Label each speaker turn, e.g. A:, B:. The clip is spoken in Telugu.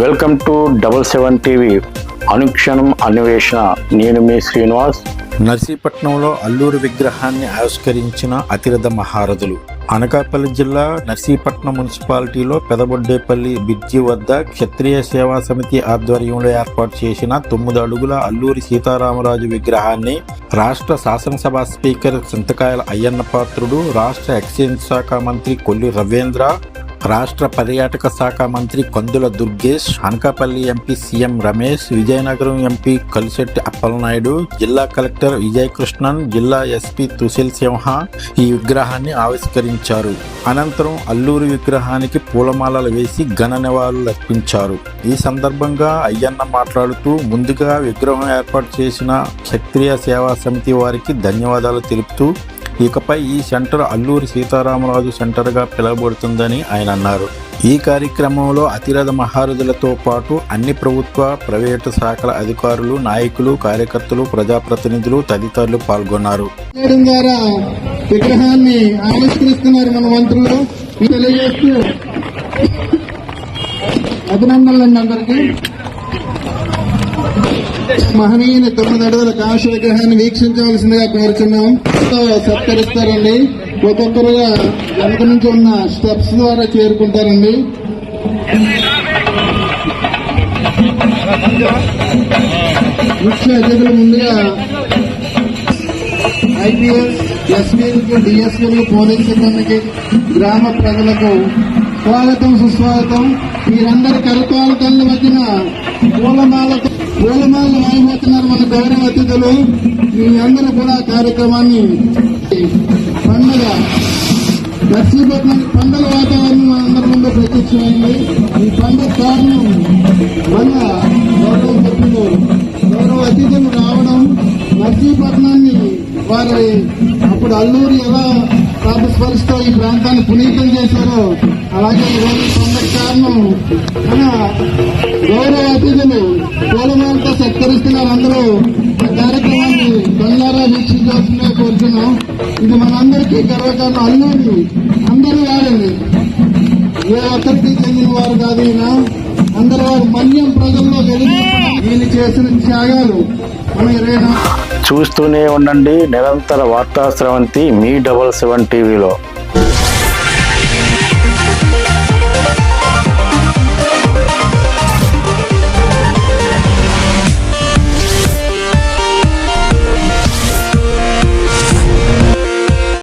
A: Welcome to double seven TV. అనుక్షణం అన్వేషణ. నేను మీ శ్రీనివాస్.
B: నర్సీపట్నంలో అల్లూరి విగ్రహాన్ని ఆవిష్కరించిన అతిరథ మహారథులు. అనకాపల్లి జిల్లా నర్సీపట్నం మున్సిపాలిటీలో పెదబొడ్డేపల్లి బిర్జి వద్ద క్షత్రియ సేవా సమితి ఆధ్వర్యంలో ఏర్పాటు చేసిన తొమ్మిది అడుగుల అల్లూరి సీతారామరాజు విగ్రహాన్ని రాష్ట్ర శాసనసభ స్పీకర్ చింతకాయల అయ్యన్న పాత్రుడు రాష్ట్ర ఎక్సైజ్ శాఖ మంత్రి కొల్లి రవీంద్ర రాష్ట్ర పర్యాటక శాఖ మంత్రి Kandula Durgesh Anakapalli MP CM Ramesh Vizianagaram MP Kalisetti Appalanaidu జిల్లా కలెక్టర్ విజయ్ కృష్ణన్ జిల్లా ఎస్పీ తుషిల్ సింహ ఈ విగ్రహాన్ని ఆవిష్కరించారు. అనంతరం అల్లూరి విగ్రహానికి పూలమాలలు వేసి ఘన నివాళులు అర్పించారు. ఈ సందర్భంగా అయ్యన్న మాట్లాడుతూ ముందుగా విగ్రహం ఏర్పాటు చేసిన క్షత్రియ సేవా సమితి వారికి ధన్యవాదాలు తెలుపుతూ ఇకపై ఈ సెంటర్ అల్లూరి సీతారామరాజు సెంటర్గా పిలువబడుతుందని ఆయన అన్నారు. ఈ కార్యక్రమంలో అతిరథ మహారథులతో పాటు అన్ని ప్రభుత్వ ప్రైవేటు శాఖల అధికారులు నాయకులు కార్యకర్తలు ప్రజాప్రతినిధులు తదితరులు పాల్గొన్నారు.
C: విగ్రహాన్ని ఆవిష్కరిస్తున్నారు మన మంత్రులు. తెలియజేస్తూ అభినందనలండి అందరికీ. మహనీయుని తొమ్మిది అడుగుల కాశ విగ్రహాన్ని వీక్షించవలసిందిగా కోరుచున్నాం. సత్కరిస్తారండి. ఒక్కొక్కరుగా వెనక నుంచి ఉన్న స్టెప్స్ ద్వారా చేరుకుంటారండి. ముఖ్య అతిథులు ముందుగా ఐపీఎస్ ఎస్పీలకు డిఎస్పీలకు పోలీస్ సిబ్బందికి గ్రామ ప్రజలకు స్వాగతం సుస్వాగతం. మీరందరి కరతాల కళ్ళ మధ్యన పూలమాలతో పూలమాలు వాయిపోతున్నారు మన గౌరవ అతిథులు మీ అందరూ కూడా కార్యక్రమాన్ని పండగ నర్సీపట్నం పండగ వాతావరణం మనందరి ముందు ప్రత్యక్షమైంది. ఈ పండుగ కారణం మన గౌరవ సభ్యులు గౌరవ అతిథులు రావడం నర్సీపట్నాన్ని వారి అప్పుడు అల్లూరి ఎలా ప్రాతస్పరిస్తూ ఈ ప్రాంతాన్ని పునీతం చేశారో అలాగే ఈరోజు ఈ కారణం మన గౌరవ అతిథులు పూలమాలతో సత్కరిస్తున్నారు అందరూ. కార్యక్రమాన్ని కళ్ళారా వీక్షించాల్సిందిగా కోరుతున్నాం. ఇది మనందరికీ గర్వకారణం. అల్లూరి అందరూ వారండి. ఏ ఒక్కరికి చెందిన వారు కాదు ఈయన. అందరూ వారు మన్యం ప్రజల్లో వెలిగి ఈయన చేసిన త్యాగాలు మనం ఇరవై
A: చూస్తూనే ఉండండి. నిరంతర వార్తా స్రవంతి మీ డబల్ సెవెన్ టీవీలో.